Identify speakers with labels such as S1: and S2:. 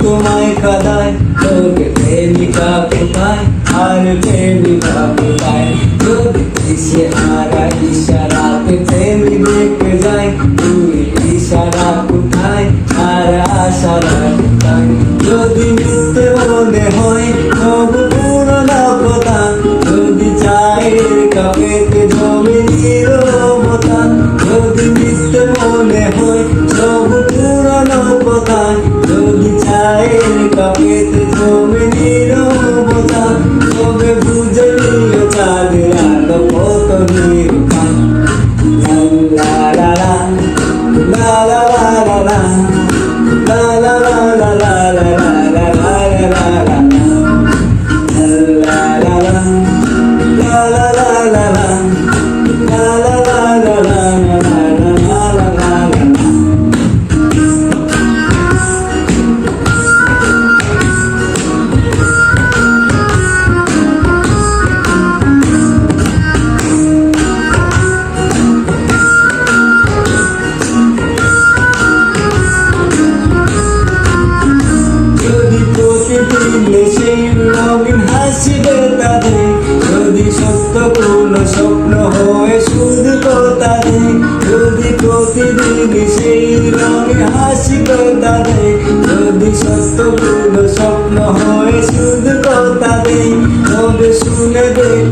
S1: তোমায় কাদায় তোকে প্রেমিকা কোথায় আর প্রেমিকা যদি মিথ্যে মনে হয় সব পুরনো কথা যদি চায়ের কাপেতে জমে নিরবতা যদি মিথ্যে মনে হয় সব পুরনো কথা যদি চায়ের কাপে la la তারে যদি সত্য পূর্ণ স্বপ্ন হয়ে শুধু তারে যদি প্রতিদিন সেই রঙে হাসি তারে যদি সত্য পূর্ণ স্বপ্ন হয়ে শুধু তারে তবে শুনে দেখ